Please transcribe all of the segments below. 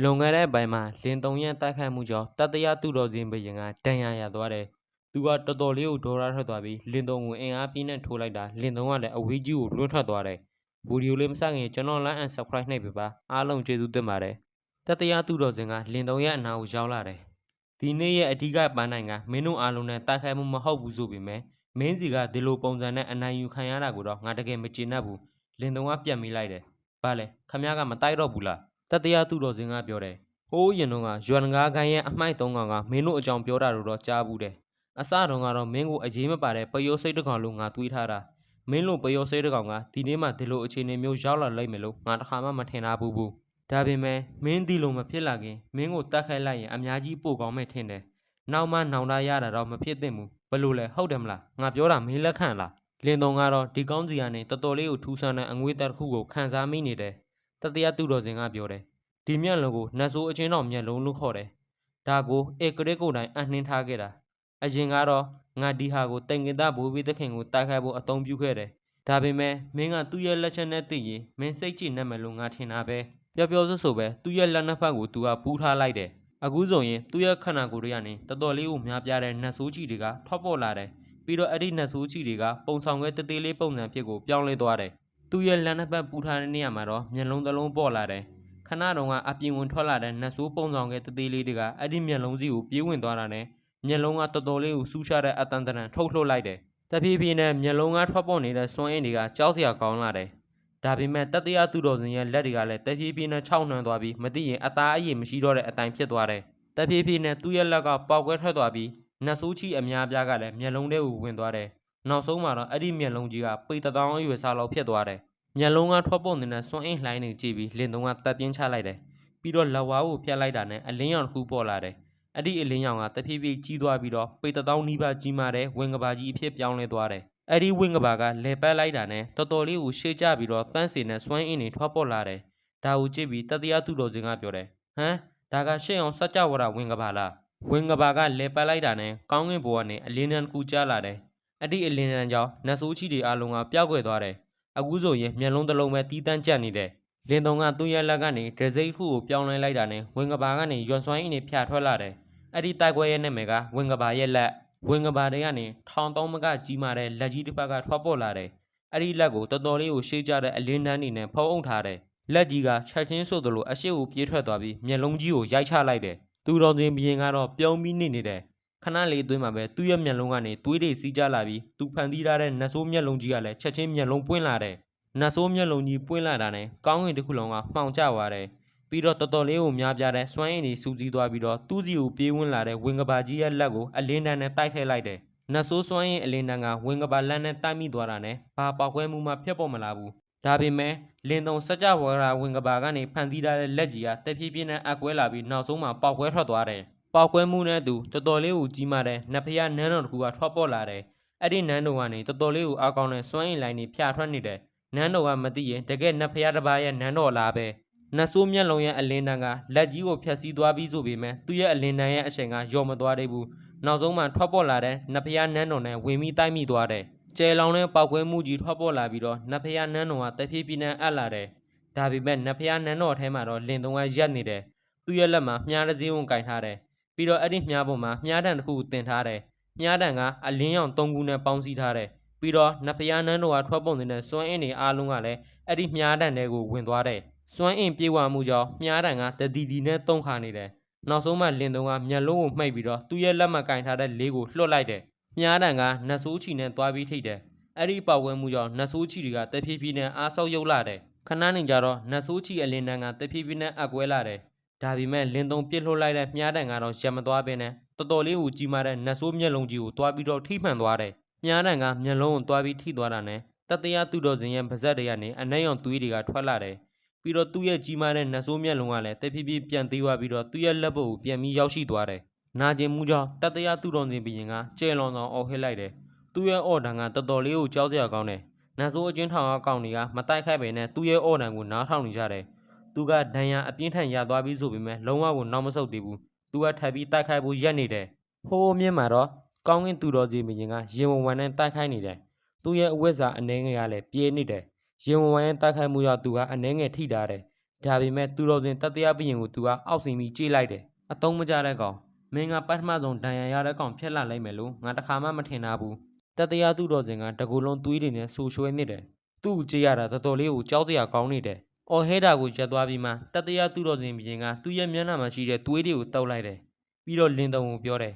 လွန်ခဲ့တဲ့ဘိုင်မှာလင်းသုံးရက်တိုက်ခိုက်မှုကြောင့်တတရသူတော်စင်ဘရင်ကဒဏ်ရာရသွားတယ်။သူကတော်တော်လေးကိုဒေါရထွက်သွားပြီးလင်းသုံးကိုအင်အားပြင်းနဲ့ထိုးလိုက်တာလင်းသုံးကလည်းအဝေးကြီးကိုလွှတ်ထွက်သွားတယ်။ဗီဒီယိုလေးမစခင်ကျွန်တော် like and subscribe နှိပ်ပေးပါအားလုံးကျေးဇူးတင်ပါတယ်။တတရသူတော်စင်ကလင်းသုံးရဲ့အနာကိုရောက်လာတယ်။ဒီနေ့ရဲ့အဓိကပန်းနိုင်ကမင်းတို့အားလုံးနဲ့တိုက်ခိုက်မှုမဟုတ်ဘူးဆိုပေမဲ့မင်းစီကဒီလိုပုံစံနဲ့အနိုင်ယူခံရတာကိုတော့ငါတကယ်မကျေနပ်ဘူး။လင်းသုံးကပြန်မိလိုက်တယ်။ဘာလဲခမရကမတိုက်တော့ဘူးလား။ တတရသူတော်စင်ကပြောတယ်။ဟိုးရင်တော့ကရွမ်ငါးကိုင်းရဲ့အမိုက်သုံးကောင်ကမင်းတို့အကြောင်းပြောတာတို့တော့ကြားဘူးတယ်။အစတုန်းကတော့မင်းကိုအရေးမပါတဲ့ပယောစိတ်တစ်ကောင်လို့ငါတွေးထားတာ။မင်းလိုပယောစိတ်တစ်ကောင်ကဒီနေ့မှဒီလိုအခြေအနေမျိုးရောက်လာလိမ့်မယ်လို့ငါတစ်ခါမှမထင်ထားဘူးဘူး။ဒါပေမဲ့မင်းဒီလိုမဖြစ်လာခင်မင်းကိုတတ်ခိုက်လိုက်ရင်အများကြီးပိုကောင်းမယ်ထင်တယ်။နောက်မှနောင်တရတာတော့မဖြစ်သင့်ဘူး။ဘလို့လဲဟုတ်တယ်မလား။ငါပြောတာမင်းလက်ခံလား။လင်းတုံကတော့ဒီကောင်းစီကနေတော်တော်လေးကိုထူးဆန်းတဲ့အငွေတက်တစ်ခုကိုခန်းစားမိနေတယ်။ တတရားသူတော်စင်ကပြောတယ်။ဒီမျက်လုံးကိုနတ်ဆိုးအချင်းတော်မျက်လုံးလို့ခေါ်တယ်။ဒါကိုဧကရစ်ကိုယ်တိုင်အနှင်းထားခဲ့တာ။အရင်ကတော့ငါဒီဟာကိုတင်ငင်သားဘိုးဘီသခင်ကိုတိုက်ခိုက်ဖို့အသုံးပြုခဲ့တယ်။ဒါပေမဲ့မင်းကသူ့ရဲ့လက်ချက်နဲ့သိရင်မင်းစိတ်ကြည်နေမယ်လို့ငါထင်တာပဲ။ပျော်ပျော်ဆွဆွပဲသူ့ရဲ့လက်နှစ်ဖက်ကိုသူကပူးထားလိုက်တယ်။အခုဆိုရင်သူ့ရဲ့ခန္ဓာကိုယ်တွေကနေတော်တော်လေးကိုများပြားတဲ့နတ်ဆိုးချီတွေကထွက်ပေါ်လာတယ်။ပြီးတော့အဲ့ဒီနတ်ဆိုးချီတွေကပုံဆောင်ခဲ့တသေးလေးပုံစံဖြစ်ကိုပြောင်းလဲသွားတယ်။ သူ့ရဲ့လက်နှစ်ဖက်ပူးထားတဲ့နေရာမှာတော့မျက်လုံးတစ်လုံးပေါ်လာတယ်။ခဏတုန်းကအပြင်ဝင်ထွက်လာတဲ့နတ်ဆိုးပုံဆောင်ခဲ့တသေးလေးတွေကအဲ့ဒီမျက်လုံးစီကိုပြေးဝင်သွားတာနဲ့မျက်လုံးကတော်တော်လေးကိုဆူးရှားတဲ့အတန်တန်ထုတ်လှုပ်လိုက်တယ်။တဖြည်းဖြည်းနဲ့မျက်လုံးကထွက်ပေါ်နေတဲ့စွမ်းအင်တွေကကြောက်စရာကောင်းလာတယ်။ဒါပေမဲ့တတရသူတော်စင်ရဲ့လက်တွေကလည်းတဖြည်းဖြည်းနဲ့ခြောက်နှံသွားပြီးမသိရင်အသားအရည်မရှိတော့တဲ့အတိုင်းဖြစ်သွားတယ်။တဖြည်းဖြည်းနဲ့သူ့ရဲ့လက်ကပေါက်ကွဲထွက်သွားပြီးနတ်ဆိုးချီအများပြားကလည်းမျက်လုံးထဲကိုဝင်သွားတယ်။ နောက်ဆုံးမှာတော့အဲ့ဒီမျက်လုံးကြီးကပေတတောင်းအရွယ်စားလောက်ဖြစ်သွားတယ်။မျက်လုံးကထွက်ပေါ်နေတဲ့စွမ်းအင်လှိုင်းတွေကြည့်ပြီးလင်တုံးကတပ်ပြင်းချလိုက်တယ်။ပြီးတော့လက်ဝါးကိုဖျက်လိုက်တာနဲ့အလင်းရောင်တစ်ခုပေါ်လာတယ်။အဲ့ဒီအလင်းရောင်ကတဖြည်းဖြည်းကြီးသွားပြီးတော့ပေတတောင်းနီးပါးကြီးမာတဲ့ဝင်ကဘာကြီးအဖြစ်ပြောင်းလဲသွားတယ်။အဲ့ဒီဝင်ကဘာကလဲပတ်လိုက်တာနဲ့တော်တော်လေးကိုရှေ့ကျပြီးတော့တန်းစင်နဲ့စွမ်းအင်တွေထွက်ပေါ်လာတယ်။ဒါကိုကြည့်ပြီးတတရားသူတော်စင်ကပြောတယ်။ဟမ်ဒါကရှေ့အောင်စัจ java ဝရဝင်ကဘာလား။ဝင်ကဘာကလဲပတ်လိုက်တာနဲ့ကောင်းကင်ဘဝကနေအလင်းတန်းတစ်ခုကျလာတယ်။ အဲ့ဒီအလင်းတန်းကြောင့်နတ်ဆိုးချီတွေအလုံးကပျောက်ကွယ်သွားတယ်။အခုဆိုရင်မျက်လုံးတစ်လုံးပဲတီးတန်းကျက်နေတယ်။လင်းတုံကသူ့ရဲ့လက်ကနေဒဇိတ်ခုကိုပြောင်းလဲလိုက်တာနဲ့ဝင်ကဘာကနေရွှန်စွိုင်းအင်းတွေဖြာထွက်လာတယ်။အဲ့ဒီတိုက်ပွဲရဲ့နာမည်ကဝင်ကဘာရဲ့လက်ဝင်ကဘာတွေကနေထောင်တောင်းမကကြီးမာတဲ့လက်ကြီးတစ်ဖက်ကထွက်ပေါ်လာတယ်။အဲ့ဒီလက်ကိုတော်တော်လေးကိုရှေ့ကျတဲ့အလင်းတန်းနေနဲ့ဖုံးအုပ်ထားတယ်။လက်ကြီးကချက်ချင်းဆိုသလိုအရှိကိုပြေးထွက်သွားပြီးမျက်လုံးကြီးကိုရိုက်ချလိုက်တယ်။သူတော်စင်ဘရင်ကတော့ပြုံးပြီးနေနေတယ်။ ခဏလေးအတွင်းမှာပဲသူ့ရဲ့မျက်လုံးကနေသွေးတွေစီးကျလာပြီးသူဖန်တီးထားတဲ့နတ်ဆိုးမျက်လုံးကြီးကလည်းချက်ချင်းမျက်လုံးပွင့်လာတယ်။နတ်ဆိုးမျက်လုံးကြီးပွင့်လာတာနဲ့ကောင်းကင်တစ်ခုလုံးကမှောင်ကျသွားတယ်။ပြီးတော့တော်တော်လေးကိုများပြားတဲ့စွမ်းအင်တွေစူးစီးသွားပြီးတော့သူ့စီကိုပြေးဝင်လာတဲ့ဝင်ကဘာကြီးရဲ့လက်ကိုအလင်းတန်းနဲ့တိုက်ထည့်လိုက်တယ်။နတ်ဆိုးစွမ်းအင်အလင်းတန်းကဝင်ကဘာလက်နဲ့တိုက်မိသွားတာနဲ့ဘာပေါက်ကွဲမှုမှဖြစ်ပေါ်မလာဘူး။ဒါပေမဲ့လင်းတုံစัจ java ဝရဝင်ကဘာကနေဖန်တီးထားတဲ့လက်ကြီးကတဖြည်းဖြည်းနဲ့အကွဲလာပြီးနောက်ဆုံးမှာပေါက်ကွဲထွက်သွားတယ်။ ပေါက်ကွဲမှုနဲ့အတူတော်တော်လေးကိုကြီးမားတဲ့နတ်ဖျားနန်းတော်တစ်ခုကထွက်ပေါ်လာတယ်။အဲ့ဒီနန်းတော်ကနေတော်တော်လေးကိုအားကောင်းတဲ့စွမ်းအင်လိုင်းတွေဖြာထွက်နေတယ်။နန်းတော်ကမသိရင်တကယ်နတ်ဖျားတစ်ပါးရဲ့နန်းတော်လားပဲ။နတ်ဆိုးမျက်လုံးရဲ့အလင်းတန်းကလက်ကြီးကိုဖျက်ဆီးသွားပြီးဆိုပေမဲ့သူ့ရဲ့အလင်းတန်းရဲ့အရှိန်ကယော်မသွားသေးဘူး။နောက်ဆုံးမှထွက်ပေါ်လာတဲ့နတ်ဖျားနန်းတော်နဲ့ဝင်ပြီးတိုက်မိသွားတယ်။ကျဲလောင်တဲ့ပေါက်ကွဲမှုကြီးထွက်ပေါ်လာပြီးတော့နတ်ဖျားနန်းတော်ကတဖြည်းဖြည်းနဲ့အပ်လာတယ်။ဒါပေမဲ့နတ်ဖျားနန်းတော်ထဲမှာတော့လင်တုံးကရက်နေတယ်။သူ့ရဲ့လက်မှာမြားတစ်စင်းကိုကင်ထားတယ်။ ပြီးတော့အဲ့ဒီမြားပေါ်မှာမြားတံတစ်ခုကိုတင်ထားတယ်။မြားတံကအလင်းရောင်၃ခုနဲ့ပေါင်းစည်းထားတယ်။ပြီးတော့နတ်ဖျားနန်းတော်ကထွက်ပုံနေတဲ့စွမ်းအင်တွေအားလုံးကလည်းအဲ့ဒီမြားတံတွေကိုဝင်သွားတယ်။စွမ်းအင်ပြေဝမှုကြောင့်မြားတံကတတီတီနဲ့တုံးခါနေတယ်။နောက်ဆုံးမှလင်တုံးကမျက်လုံးကိုမှိတ်ပြီးတော့သူ့ရဲ့လက်မှာကင်ထားတဲ့လေးကိုလွှတ်လိုက်တယ်။မြားတံကနတ်ဆိုးချီနဲ့သွားပြီးထိတ်တယ်။အဲ့ဒီပေါက်ကွဲမှုကြောင့်နတ်ဆိုးချီတွေကတဖြည်းဖြည်းနဲ့အားဆောက်ရုပ်လာတယ်။ခဏနေကြတော့နတ်ဆိုးချီအလင်းတန်းကတဖြည်းဖြည်းနဲ့အကွဲလာတယ်။ ဒါပေမဲ့လင်းသုံးပြစ်လှုပ်လိုက်တဲ့မြားတံကတော့ရက်မသွားဘဲနဲ့တော်တော်လေးကိုကြီးမားတဲ့နတ်ဆိုးမျက်လုံးကြီးကိုတွားပြီးတော့ထိမှန်သွားတယ်။မြားတံကမျက်လုံးကိုတွားပြီးထိသွားတာနဲ့တတရသူတော်စင်ရဲ့ပါဇက်တွေကနေအနှဲ့ရောင်သွေးတွေကထွက်လာတယ်။ပြီးတော့သူ့ရဲ့ကြီးမားတဲ့နတ်ဆိုးမျက်လုံးကလည်းတဖြည်းဖြည်းပြန်သေးသွားပြီးတော့သူ့ရဲ့လက်ပုတ်ကိုပြန်ပြီးရောက်ရှိသွားတယ်။နာကျင်မှုကြောင့်တတရသူတော်စင်ဘရင်ကကျဲလွန်ဆောင်အော်ဟစ်လိုက်တယ်။သူ့ရဲ့အော်ဒံကတော်တော်လေးကိုကြောက်စရာကောင်းတယ်။နတ်ဆိုးအချင်းထောင်ကကောင်းတွေကမတိုက်ခိုက်ပဲနဲ့သူ့ရဲ့အော်ဒံကိုနားထောင်နေကြတယ်။ သူကဒဏ်ရာအပြင်းထန်ရသွားပြီးဆိုပေမဲ့လုံးဝကိုနောက်မဆုတ်သေးဘူး။သူကထပ်ပြီးတိုက်ခိုက်ဖို့ရက်နေတယ်။ဟိုးမြင့်မှာတော့ကောင်းကင်သူတော်စီမရင်ကရင်ဝဝံနဲ့တိုက်ခိုက်နေတယ်။သူ့ရဲ့အဝတ်စာအနှဲငယ်ကလည်းပြေးနေတယ်။ရင်ဝဝံရဲ့တိုက်ခိုက်မှုကြောင့်သူကအနှဲငယ်ထိထားတယ်။ဒါပေမဲ့သူတော်စင်တတရားဘရင်ကိုသူကအောက်စီမီကြေးလိုက်တယ်အတုံးမကြတဲ့ကောင်မင်းကပထမဆုံးဒဏ်ရာရတဲ့ကောင်ဖြစ်လာလိုက်မယ်လို့ငါတခါမှမထင်တာဘူးတတရားသူတော်စင်ကတကူလုံးသွေးတွေနဲ့ဆူရွှဲနေတယ်သူ့ကိုကြေးရတာတော်တော်လေးကိုကြောက်စရာကောင်းနေတယ် အော်ဟဲတာကိုရက်သွားပြီးမှတတရားသူတော်စင်ဘရင်ကသူ့ရဲ့မျက်နှာမှာရှိတဲ့သွေးတွေကိုတောက်လိုက်တယ်ပြီးတော့လင်းတုံကိုပြောတယ်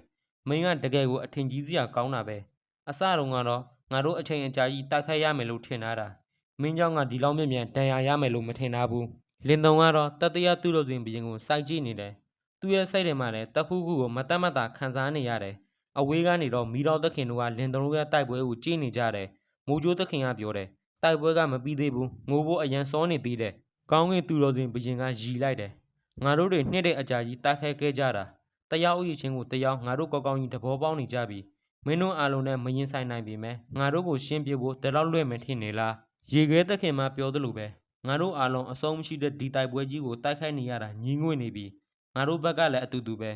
မင်းကတကယ်ကိုအထင်ကြီးစရာကောင်းတာပဲအစတုန်းကတော့ငါတို့အချိန်အကြာကြီးတိုက်ခိုက်ရမယ်လို့ထင်ထားတာမင်းကြောင့်ကဒီလောက်မြင့်မြန်ဒဏ်ရာရမယ်လို့မထင်ထားဘူးလင်တုံကတော့တတရသူတော်စင်ဘရင်ကိုစိုက်ကြည့်နေတယ်သူ့ရဲ့စိတ်ထဲမှာလည်းတခုခုကိုမတတ်မတာခံစားနေရတယ်အဝေးကနေတော့မိတော်သခင်တို့ကလင်တုံတို့ရဲ့တိုက်ပွဲကိုကြည့်နေကြတယ်မိုးကြိုးသခင်ကပြောတယ်တိုက်ပွဲကမပြီးသေးဘူးငိုးဖို့အရန်စောနေသေးတယ် ကောင်းကင်သူတော်စင်ဘရင်ကရီလိုက်တယ်ငါတို့တွေနှစ်တဲ့အကြာကြီးတိုက်ခိုက်ခဲ့ကြတာတရားဥယျာဉ်ချင်းကိုတရားငါတို့ကောက်ကောင်းကြီးသဘောပေါက်နေကြပြီမင်းတို့အားလုံးနဲ့မရင်ဆိုင်နိုင်ပြီမဲ့ငါတို့ကိုရှင်းပြဖို့တလောက်လွဲ့မယ်ထင်နေလားရေခဲသခင်မှပြောသလိုပဲငါတို့အားလုံးအဆုံးမရှိတဲ့ဒီတိုက်ပွဲကြီးကိုတိုက်ခိုက်နေရတာညီငွေ့နေပြီငါတို့ဘက်ကလည်းအတူတူပဲ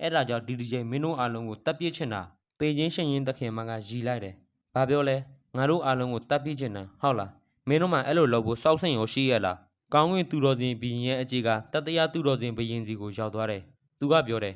အဲ့ဒါကြောင့်ဒီဒီချိန်မင်းတို့အားလုံးကိုတပ်ပစ်ချင်တာတေချင်းရှင်ရင်သခင်မကရီလိုက်တယ်ဘာပြောလဲငါတို့အားလုံးကိုတပ်ပစ်ချင်တာဟုတ်လားမင်းတို့မှအဲ့လိုလုပ်ဖို့စောက်ဆင်ရောရှိရလား ကောင်းကင်သူတော်စင်ဘီရင်ရဲ့အကြီးကတတရသူတော်စင်ဘရင်စီကိုရောက်သွားတယ်သူကပြောတယ်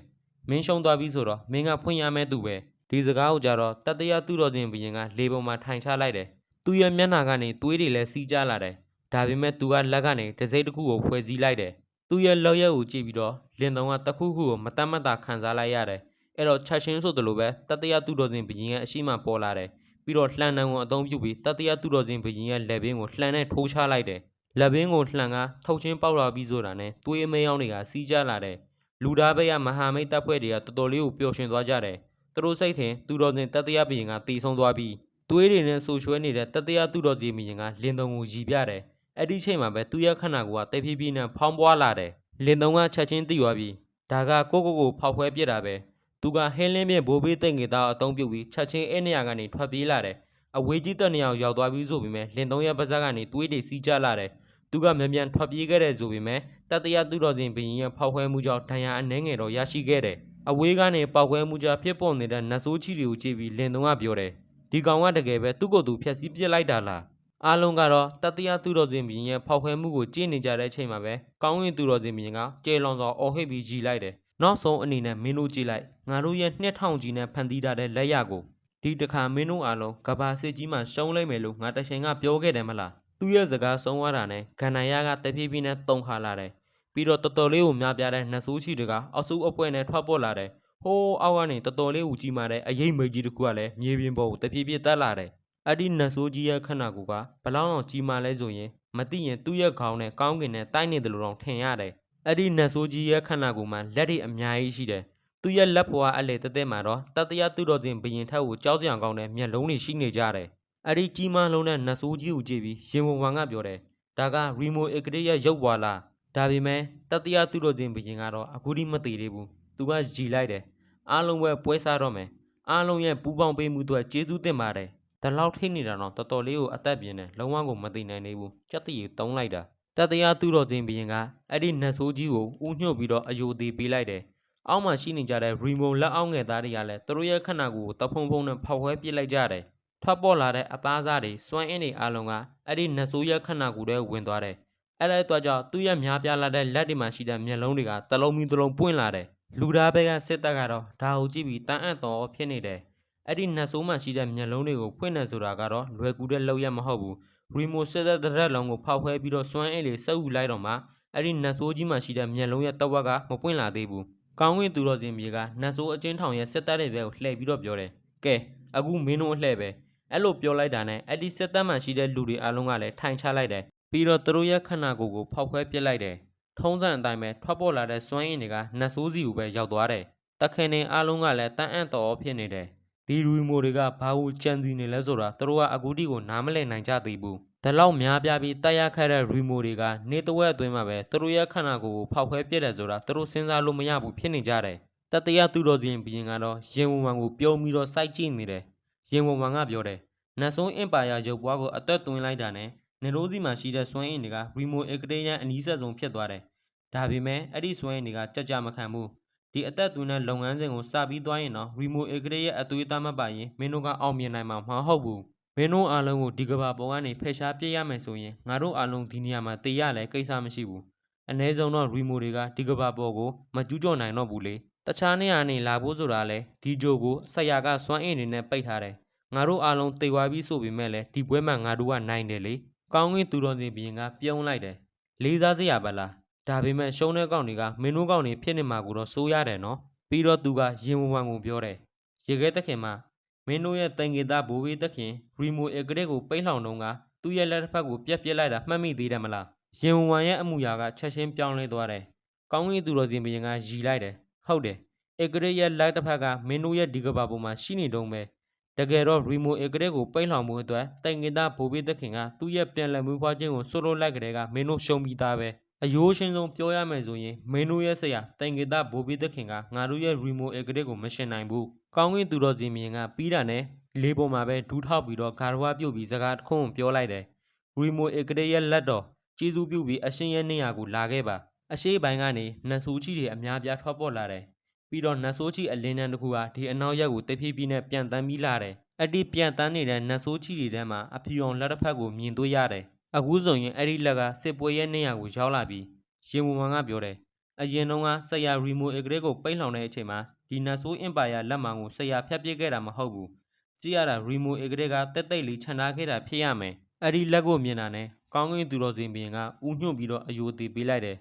မင်းရှုံးသွားပြီဆိုတော့မင်းကဖွင့်ရမယ့်သူပဲဒီစကားကိုကြတော့တတရသူတော်စင်ဘရင်ကလေပုံမှာထိုင်ချလိုက်တယ်သူ့ရဲ့မျက်နှာကနေသွေးတွေလည်းစီးကြလာတယ်။ဒါပေမဲ့သူကလက်ကနေတစိမ့်တစ်ခုကိုဖွဲ့စည်းလိုက်တယ်။သူ့ရဲ့လောက်ရက်ကိုကြည့်ပြီးတော့လင်တုံကတစ်ခုခုကိုမတတ်မတ်တာခံစားလိုက်ရတယ်။အဲ့တော့ချက်ချင်းဆိုသလိုပဲတတရသူတော်စင်ဘရင်ရဲ့အရှိမပေါ်လာတယ်။ပြီးတော့လှန်နံကိုအသုံးပြုပြီးတတရသူတော်စင်ဘရင်ရဲ့လက်ဘင်းကိုလှန်နဲ့ထိုးချလိုက်တယ်။ လက်ဘင်းကိုလှန်ကထုတ်ချင်းပေါက်လာပြီးဆိုတာနဲ့သွေးအမဲရောင်းတွေကစီးကြလာတယ်။လူသားဘက်ကမဟာမိတ်တပ်ဖွဲ့တွေကတော်တော်လေးကိုပျော်ရွှင်သွားကြတယ်။သူတို့စိတ်ထင်သူတော်စင်တတရဘရင်ကတီဆုံးသွားပြီးသွေးတွေနဲ့ဆူရွှဲနေတဲ့တတရားသူတော်ကြီးမရင်ကလင်းတုံကိုရီပြတယ်။အဲ့ဒီချိန်မှာပဲသူ့ရဲ့ခန္ဓာကိုယ်ကတိတ်ဖြည်းဖြည်းနဲ့ဖောင်းပွားလာတယ်။လင်းတုံကချက်ချင်းသိသွားပြီ။ဒါကကိုကိုကိုဖောက်ခွဲပြစ်တာပဲ။သူကဟင်းလင်းမြင့်ဘိုးဘေးတိတ်ငေသားအုံပြုတ်ပြီးချက်ချင်းအဲ့နေရာကနေထွက်ပြေးလာတယ်။ အဝေးကြီးတက်နေရာကိုရောက်သွားပြီးဆိုပေမဲ့လင်းတုံရဲ့ပါးစပ်ကနေသွေးတွေစီးကျလာတယ်။သူကမြန်မြန်ထွက်ပြေးခဲ့တဲ့ဆိုပေမဲ့တတရားသူတော်ရှင်ဘရင်ရဲ့ဖောက်ခွဲမှုကြောင့်ဒဏ်ရာအနှဲငယ်တော့ရရှိခဲ့တယ်။အဝေးကနေပောက်ခွဲမှုကြောင့်ဖြစ်ပေါ်နေတဲ့နတ်ဆိုးချီတွေကိုကြည့်ပြီးလင်းတုံကပြောတယ်။ဒီကောင်ကတကယ်ပဲသူ့ကိုယ်သူဖျက်ဆီးပစ်လိုက်တာလားအားလုံးကတော့တတိယသူတော်စင်ဘီရင်ရဲ့ဖောက်ခွဲမှုကိုကြည့်နေကြတဲ့အချိန်မှာပဲကောင်းရင်သူတော်စင်ဘီရင်ကကျေလွန်စွာအော်ဟစ်ပြီးကြီးလိုက်တယ်နောက်ဆုံးအနေနဲ့မင်းတို့ကြည့်လိုက်ငါတို့ရဲ့နှစ်ထောင်ကြီးနဲ့ဖန်တီးထားတဲ့လက်ရကို ဒီတစ်ခါမင်းတို့အားလုံးကဘာစစ်ကြီးမှရှုံးလိုက်မယ်လို့ငါတချိန်ကပြောခဲ့တယ်မလားသူ့ရဲ့စကားဆုံးသွားတာနဲ့ခန္ဓာရကတဖြည်းဖြည်းနဲ့တုံခါလာတယ်ပြီးတော့တော်တော်လေးကိုများပြားတဲ့နှဆိုးချီတွေကအောက်စုအပွဲနဲ့ထွက်ပေါ်လာတယ်ဟိုးအောက်ကနေတော်တော်လေးဦးကြီးမာတဲ့အရေးမေကြီးတစ်ခုကလည်းမြေပြင်ပေါ်ကိုတဖြည်းဖြည်းတက်လာတယ်။အဲ့ဒီနတ်ဆိုးကြီးရဲ့ခန္ဓာကိုယ်ကဘလောက်တော့ကြီးမာလဲဆိုရင်မသိရင်သူ့ရဲ့ခေါင်းနဲ့ကောင်းကင်နဲ့တိုက်နေတယ်လို့တော့ထင်ရတယ်။အဲ့ဒီနတ်ဆိုးကြီးရဲ့ခန္ဓာကိုယ်မှာလက်တွေအများကြီးရှိတယ်။ သူ့ရဲ့လက်ဖွာအလေတက်တက်မှာတော့တတရသူတော်စင်ဘရင်ထက်ကိုကြောက်စရာကောင်းတဲ့မျက်လုံးတွေရှိနေကြတယ်။အဲ့ဒီကြီးမားလုံးတဲ့နတ်ဆိုးကြီးကိုကြည့်ပြီးရင်ဝင်ဝန်ကပြောတယ်။ဒါကရီမိုအက်ကလေးရဲ့ရုပ်ပွာလား။ဒါပေမဲ့တတရသူတော်စင်ဘရင်ကတော့အခုထိမသိသေးဘူး။သူကကြည်လိုက်တယ်။အားလုံးပဲပွဲစားတော့မယ်အားလုံးရဲ့ပူပေါင်းပေးမှုတွေကျေးဇူးတင်ပါတယ်ဒါလောက်ထိနေတာတော့တော်တော်လေးကိုအသက်ပြင်းတယ်လုံးဝကိုမသိနိုင်သေးဘူးကြက်တရီတုံးလိုက်တာတတရားသူတော်စင်ဘရင်ကအဲ့ဒီနတ်ဆိုးကြီးကိုဥညွှတ်ပြီးတော့အယိုသေးပေးလိုက်တယ် အောက်မှာရှိနေကြတဲ့ရီမိုလက်အောက်ငယ်သားတွေကလည်းသူတို့ရဲ့ခန္ဓာကိုယ်ကိုတဖုံဖုံနဲ့ဖောက်ခွဲပစ်လိုက်ကြတယ်ထွက်ပေါ်လာတဲ့အသားစားတွေစွမ်းအင်းတွေအားလုံးကအဲ့ဒီနတ်ဆိုးရဲ့ခန္ဓာကိုယ်ထဲဝင်သွားတယ်အဲ့လိုက်တော့ကြောင့်သူ့ရဲ့များပြားလာတဲ့လက်တွေမှာရှိတဲ့မျက်လုံးတွေကတလုံးမီတလုံးပွင့်လာတယ်လူသားဘက်ကစစ်တပ်ကတော့ဒါကိုကြည့်ပြီးတန်အံ့တော်ဖြစ်နေတယ်။အဲ့ဒီနတ်ဆိုးမှရှိတဲ့မျက်လုံးတွေကိုဖွင့်နေဆိုတာကတော့လွယ်ကူတဲ့လောက်ရမဟုတ်ဘူး။ရီမိုစစ်တဲ့တဲ့လုံးကိုဖောက်ခွဲပြီးတော့စွမ်းအင်လေးစက်ယူလိုက်တော့မှအဲ့ဒီနတ်ဆိုးကြီးမှရှိတဲ့မျက်လုံးရဲ့တဝက်ကမပွင့်လာသေးဘူး။ ကောင်းကင်သူတော်စင်မြေကနတ်ဆိုးအချင်းထောင်ရဲ့စစ်တပ်တွေဘက်ကိုလှည့်ပြီးတော့ပြောတယ်။ကဲအခုမင်းတို့အလှည့်ပဲအဲ့လိုပြောလိုက်တာနဲ့အဲ့ဒီစစ်တပ်မှရှိတဲ့လူတွေအားလုံးကလည်းထိုင်ချလိုက်တယ်။ပြီးတော့သူတို့ရဲ့ခန္ဓာကိုယ်ကိုဖောက်ခွဲပစ်လိုက်တယ်။ထုံးစံအတိုင်းပဲထွက်ပေါ်လာတဲ့စွမ်းရည်တွေကနတ်ဆိုးစီကိုပဲရောက်သွားတယ်။တခင်နေအားလုံးကလည်းတန်အံ့တော်ဖြစ်နေတယ်။ဒီလူမျိုးတွေကဘာလို့ကြံစီနေလဲဆိုတာသူတို့ကအကူတီကိုနားမလည်နိုင်ကြသေးဘူး။ ဒါလောက်များပြားပြီးတိုက်ရခတ်တဲ့ရီမိုတွေကနေတဝက်အတွင်းမှာပဲသူတို့ရဲ့ခန္ဓာကိုယ်ကိုဖောက်ခွဲပြစ်တယ်ဆိုတာသူတို့စဉ်းစားလို့မရဘူးဖြစ်နေကြတယ်။တတရသူတော်စင်ဘရင်ကတော့ရင်ဝံဝံကိုပြုံးပြီးတော့စိုက်ကြည့်နေတယ်။ရင်ဝံဝံကပြောတယ်။နတ်ဆိုးအင်ပါယာရုပ်ပွားကိုအသက်သွင်းလိုက်တာနဲ့နေရိုးစီမှာရှိတဲ့စွမ်းအင်တွေကရီမိုအက်ကရေရန်အနီးဆက်ဆုံးဖြစ်သွားတယ်။ဒါပေမဲ့အဲ့ဒီစွမ်းရည်တွေကကြက်ကြမခံဘူးဒီအသက်သွင်းတဲ့လုပ်ငန်းစဉ်ကိုစပြီးသွားရင်တော့ remote area ရဲ့အသွေးသားမပါရင်မင်းတို့ကအောင်မြင်နိုင်မှာမဟုတ်ဘူး မင်းတို့အားလုံးကိုဒီကဘာပေါ်ကနေဖယ်ရှားပြစ်ရမယ်ဆိုရင်ငါတို့အားလုံးဒီနေရာမှာတည်ရလဲကိစ္စမရှိဘူးအ ਨੇ ဆုံးတော့ရီမိုတွေကဒီကဘာပေါ်ကိုမကျူးကျော်နိုင်တော့ဘူးလေတခြားနေရာနေလာဖို့ဆိုတာလဲဒီဂျိုကိုဆက်ရကစွမ်းအင်နေနဲ့ပိတ်ထားတယ်ငါတို့အားလုံးတေသွားပြီးဆိုပေမဲ့လည်းဒီပွဲမှာငါတို့ကနိုင်တယ်လေကောင်းကင်သူတော်စင်ဘရင်ကပြုံးလိုက်တယ်လေးစားစရာပါလားဒါပေမဲ့ရှုံးတဲ့ကောင်တွေကမင်းတို့ကောင်တွေဖြစ်နေမှာကိုတော့စိုးရတယ်နော်ပြီးတော့သူကရင်ဝဝံကိုပြောတယ်ရေခဲတက်ခင်မှာ မင်းတို့ရဲ့တန်ကေတာဘိုးဘေးသခင်ရီမိုအဂရက်ကိုပိတ်လှောင်တော့ကသူ့ရဲ့လက်တစ်ဖက်ကိုပြက်ပြက်လိုက်တာမှတ်မိသေးတယ်မလားရင်ဝံရဲ့အမှုရာကချက်ချင်းပြောင်းလဲသွားတယ်ကောင်းကင်သူတော်စင်ဘရင်ကရီလိုက်တယ်ဟုတ်တယ်အဂရက်ရဲ့လက်တစ်ဖက်ကမင်းတို့ရဲ့ဒီကဘာပေါ်မှာရှိနေတော့မယ်တကယ်တော့ရီမိုအဂရက်ကိုပိတ်လှောင်မှုအတွက်တန်ကေတာဘိုးဘေးသခင်ကသူ့ရဲ့ပြန်လည်မှုဖွားခြင်းကိုဆွလို့လိုက်ကလေးကမင်းတို့ရှုံးပြီးသားပဲ အယိုးရှင်းဆုံးပြောရမယ်ဆိုရင်မင်းတို့ရဲ့ဆရာတန်ကေတာဘိုးဘေးသခင်ကငါတို့ရဲ့ရီမိုအဂရက်ကိုမရှင်နိုင်ဘူးကောင်းကင်သူတော်စင်မြင်ကပြီးတာနဲ့လေးပေါ်မှာပဲဒူးထောက်ပြီးတော့ဂါရဝပြုတ်ပြီးစကားတစ်ခုကိုပြောလိုက်တယ်။ရီမိုဧကရေရဲ့လက်တော်ကျေးဇူးပြုပြီးအရှင်ရဲ့နေရာကိုလာခဲ့ပါ။အရှိပိုင်းကနေနတ်ဆိုးကြီးတွေအများပြားထွက်ပေါ်လာတယ်။ပြီးတော့နတ်ဆိုးကြီးအလင်းတန်းတစ်ခုဟာဒီအနောက်ရက်ကိုတဖြည်းဖြည်းနဲ့ပြန်တန်းပြီးလာတယ်။အဲ့ဒီပြန်တန်းနေတဲ့နတ်ဆိုးကြီးတွေထဲမှာအဖြူအောင်လက်တစ်ဖက်ကိုမြင်တွေ့ရတယ်။ အခုဆိုရင်အဲ့ဒီလက်ကစစ်ပွဲရဲ့နေရာကိုရောက်လာပြီးရင်ဝံဝံကပြောတယ်။အရင်တုန်းကဆရာရီမိုအဂရက်ကိုပိတ်လှောင်တဲ့အချိန်မှာဒီနတ်ဆိုးအင်ပါယာလက်မှန်ကိုဆရာဖျက်ပစ်ခဲ့တာမဟုတ်ဘူးကြည့်ရတာရီမိုအဂရက်ကတက်တိတ်လေးခြံထားခဲ့တာဖြစ်ရမယ်အဲ့ဒီလက်ကိုမြင်တာနဲ့ကောင်းကင်သူတော်စင်ဘင်ကဥညွှတ်ပြီးတော့အယိုသေးပေးလိုက်တယ်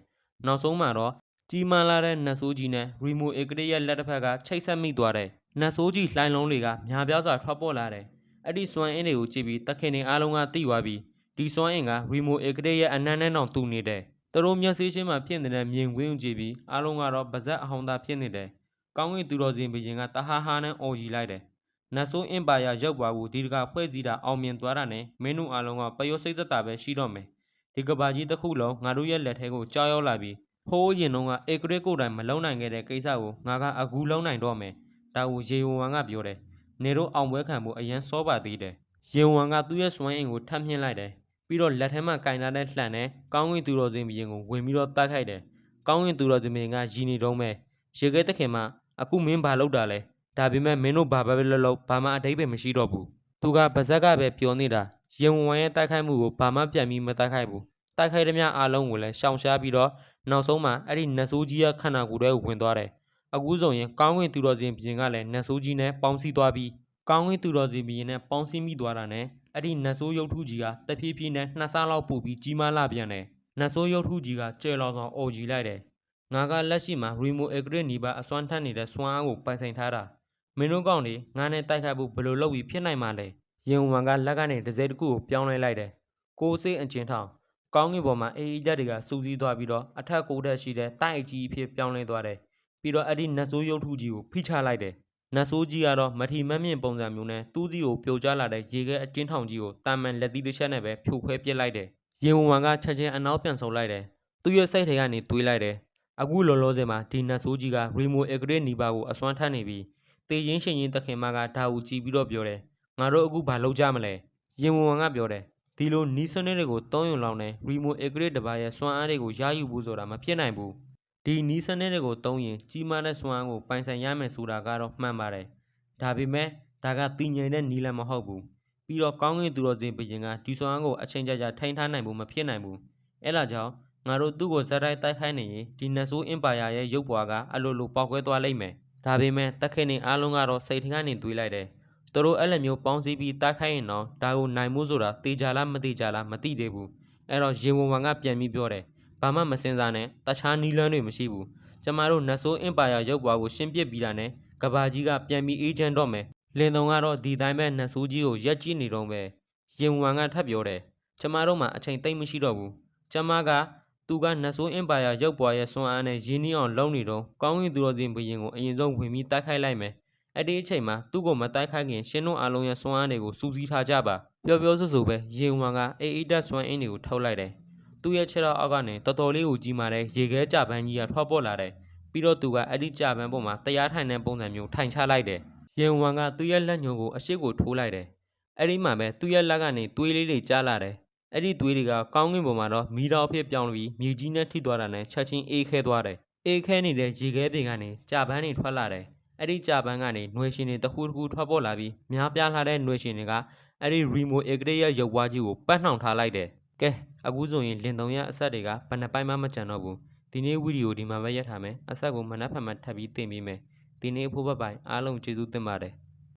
နောက်ဆုံးမှာတော့ကြီးမားလာတဲ့နတ်ဆိုးကြီးနဲ့ရီမိုအဂရက်ရဲ့လက်တစ်ဖက်ကချိတ်ဆက်မိသွားတယ်နတ်ဆိုးကြီးလှိုင်းလုံးတွေကများပြားစွာထွက်ပေါ်လာတယ်အဲ့ဒီစွမ်းအင်းတွေကိုကြည့်ပြီးတခင်တွေအားလုံးကသိသွားပြီး ဒီစွမ်းအင်ကရီမိုအဂရက်ရဲ့အနမ်းနဲ့တောင်တူနေတယ်သူတို့မျက်စိချင်းမှာဖြစ်နေတဲ့မြင်ကွင်းကိုကြည့်ပြီးအားလုံးကတော့ပါဇက်အဟောင်းသားဖြစ်နေတယ်ကောင်းကင်သူတော်စင်ဘရင်ကတဟာဟာနဲ့အော်ကြီးလိုက်တယ်။နတ်ဆိုးအင်ပါယာရောက်ပွားကိုဒီတကဖွဲ့စည်းတာအောင်မြင်သွားတာနဲ့မင်းတို့အားလုံးကပျော်စိတ်သက်သာပဲရှိတော့မယ်။ဒီကဘာကြီးတစ်ခုလုံးငါတို့ရဲ့လက်ထဲကိုကြောက်ရောက်လာပြီးဟိုးရင်တော့ကအေဂရစ်ကိုယ်တိုင်မလုံနိုင်ခဲ့တဲ့ကိစ္စကိုငါကအခုလုံနိုင်တော့မယ်။ဒါကိုရေဝံကပြောတယ်။နေတို့အောင်ပွဲခံဖို့အရန်စောပါသေးတယ်။ရေဝံကသူ့ရဲ့စွမ်းအင်ကိုထပ်မြင့်လိုက်တယ်။ ပြီးတော့လက်ထဲမှာကင်လာတဲ့လှန်နဲ့ကောင်းကင်သူတော်စင်ဘရင်ကိုဝင်ပြီးတော့တိုက်ခိုက်တယ်။ကောင်းကင်သူတော်စင်ဘရင်ကရည်နေတော့မယ်။ရေခဲတခင်မှာအခုမင်းဘာလုပ်တာလဲဒါပေမဲ့မင်းတို့ဘာပဲလုပ်လို့ဘာမှအတိတ်ပဲမရှိတော့ဘူးသူကပါဇက်ကပဲပြောနေတာရင်ဝင်ဝိုင်းရဲ့တိုက်ခိုက်မှုကိုဘာမှပြန်ပြီးမတိုက်ခိုက်ဘူးတိုက်ခိုက်သမျှအားလုံးကိုလည်းရှောင်ရှားပြီးတော့နောက်ဆုံးမှာအဲ့ဒီနတ်ဆိုးကြီးရဲ့ခန္ဓာကိုယ်ထဲကိုဝင်သွားတယ်အခုဆိုရင်ကောင်းကင်သူတော်စင်ပြင်ကလည်းနတ်ဆိုးကြီးနဲ့ပေါင်းစည်းသွားပြီးကောင်းကင်သူတော်စင်ပြင်နဲ့ပေါင်းစည်းမိသွားတာနဲ့ အဲ့ဒီနတ်ဆိုးရုပ်ထုကြီးကတဖြည်းဖြည်းနဲ့နှစ်ဆလောက်ပို့ပြီးကြီးမားလာပြန်တယ်နတ်ဆိုးရုပ်ထုကြီးကကျဲလောင်ဆောင်အော်ကြီးလိုက်တယ်ငါကလက်ရှိမှာ remote agree နီးပါအစွမ်းထက်နေတဲ့စွမ်းအားကိုပိုင်ဆိုင်ထားတာမင်းတို့ကောင်တွေငါနဲ့တိုက်ခိုက်ဖို့ဘယ်လိုလုပ်ပြီးဖြစ်နိုင်မှာလဲရင်ဝံကလက်ကနေတစ်စဲတစ်ခုကိုပြောင်းလဲလိုက်တယ်ကိုစိတ်အကျဉ်ထောင်ကောင်းကင်ပေါ်မှာအေးအေးကြတွေကစူးစီးသွားပြီးတော့အထက်ကိုတက်ရှိတဲ့တိုက်အကြီးအဖြစ်ပြောင်းလဲသွားတယ်ပြီးတော့အဲ့ဒီနတ်ဆိုးရုပ်ထုကြီးကိုဖိချလိုက်တယ် နတ်ဆိုးကြီးကတော့မထီမက်မြင့်ပုံစံမျိုးနဲ့တူးစီကိုပြိုကျလာတဲ့ရေခဲအကျဉ်ထောင်ကြီးကိုတာမန်လက်သီးတစ်ချက်နဲ့ပဲဖြိုခွဲပစ်လိုက်တယ်ရင်ဝံကချက်ချင်းအနောက်ပြန်ဆုပ်လိုက်တယ်သူ့ရဲ့စိတ်ထဲကနေတွေးလိုက်တယ်အခုလောလောဆယ်မှာဒီနတ်ဆိုးကြီးကရီမိုအဂရစ်နီပါကိုအစွမ်းထမ်းနေပြီးတေရင်ရှင်ရင်တခင်မကဒါကိုကြည်ပြီးတော့ပြောတယ်ငါတို့အခုဘာလုပ်ကြမလဲရင်ဝင်ဝင်ကပြောတယ်ဒီလိုနီးစနစ်တွေကိုတုံးယုံလောင်းနေရီမိုအဂရစ်တပါရဲ့စွမ်းအားတွေကိုရယူဖို့ဆိုတာမဖြစ်နိုင်ဘူး ဒီနီးစနစ်တွေကိုတုံးရင်ကြီးမားတဲ့စွမ်းအားကိုပိုင်ဆိုင်ရမယ်ဆိုတာကတော့မှန်ပါတယ်ဒါပေမဲ့ဒါကတည်ငြိမ်တဲ့နီးလမ်းမဟုတ်ဘူးပြီးတော့ကောင်းကင်သူတော်စင်ဘရင်ကဒီစွမ်းအားကိုအချိန်ကြာကြာထိန်းထားနိုင်ဖို့မဖြစ်နိုင်ဘူးအဲ့လာကြောင့်ငါတို့သူ့ကိုဇက်တိုက်တိုက်ခိုင်းနေရင်ဒီနတ်ဆိုးအင်ပါယာရဲ့ရုပ်ပွားကအလိုလိုပေါက်ကွဲသွားလိမ့်မယ်။ဒါပေမဲ့တက်ခင်နေအားလုံးကတော့စိတ်ထင်ကနေတွေးလိုက်တယ်။သူတို့အဲ့လိုမျိုးပေါင်းစည်းပြီးတိုက်ခိုင်းရင်တော့ဒါကိုနိုင်မှုဆိုတာတေချာလားမတေချာလားမသိသေးဘူး။အဲ့တော့ရေဝံဝံကပြန်ပြီးပြောတယ်။ ဘာမှမစင်စားနဲ့တခြားနီလန်းတွေမရှိဘူး။ကျမတို့နတ်ဆိုးအင်ပါယာရုပ်ပွားကိုရှင်းပစ်ပြီးတာနဲ့ကဘာကြီးကပြန်ပြီးအေးချမ်းတော့မယ်။လင်တုံကတော့ဒီတိုင်းပဲနတ်ဆိုးကြီးကိုရက်ကြည့်နေတော့ပဲ။ရေဝံဝံကထပ်ပြောတယ်။ကျမတို့မှအချိန်သိမ့်မရှိတော့ဘူး။ကျမကသူကနတ်ဆိုးအင်ပါယာရုပ်ပွားရဲ့စွမ်းအားနဲ့ရင်းနှီးအောင်လုပ်နေတော့ကောင်းကင်သူတော်စင်ဘရင်ကိုအရင်ဆုံးဝင်ပြီးတိုက်ခိုက်လိုက်မယ်။အဲ့ဒီအချိန်မှာသူ့ကိုမတိုက်ခိုက်ခင်ရှင်တို့အားလုံးရဲ့စွမ်းအားတွေကိုစူးစီးထားကြပါ။ပျော်ပျော်ဆူဆူပဲရေဝံကအေးအေးတက်စွမ်းအင်းတွေကိုထုတ်လိုက်တယ်။ သူ့ရဲ့ခြေထောက်အောက်ကနေတော်တော်လေးကိုကြီးမာတဲ့ရေခဲကြပန်းကြီးကထွက်ပေါ်လာတယ်။ပြီးတော့သူကအဲ့ဒီကြပန်းပေါ်မှာတရားထိုင်တဲ့ပုံစံမျိုးထိုင်ချလိုက်တယ်။ရင်ဝန်ကသူ့ရဲ့လက်ညှိုးကိုအရှိကိုထိုးလိုက်တယ်။အဲ့ဒီမှာပဲသူ့ရဲ့လက်ကနေသွေးလေးတွေကျလာတယ်။အဲ့ဒီသွေးတွေကကောင်းကင်ပေါ်မှာတော့မီးတောက်ဖြစ်ပြောင်းပြီးမြေကြီးနဲ့ထိသွားတာနဲ့ချက်ချင်းအေးခဲသွားတယ်။အေးခဲနေတဲ့ရေခဲပြင်ကနေကြပန်းတွေထွက်လာတယ်။အဲ့ဒီကြပန်းကနေနှွေရှင်တွေတစ်ခုတစ်ခုထွက်ပေါ်လာပြီးများပြားလာတဲ့နှွေရှင်တွေကအဲ့ဒီ remote ဧကရေရဲ့ရုပ်ဝါးကြီးကိုပတ်နှောင်ထားလိုက်တယ်။ကဲ အခုဆိုရင်လင်သုံးရအဆက်တွေကဘယ်နှပိုင်းမှမကျန်တော့ဘူးဒီနေ့ဗီဒီယိုဒီမှာပဲရပ်ထားမယ်အဆက်ကိုမနက်ဖြန်မှထပ်ပြီးတင်ပေးမယ်ဒီနေ့အဖို့ဘက်ပိုင်းအားလုံးကျေးဇူးတင်ပါတယ်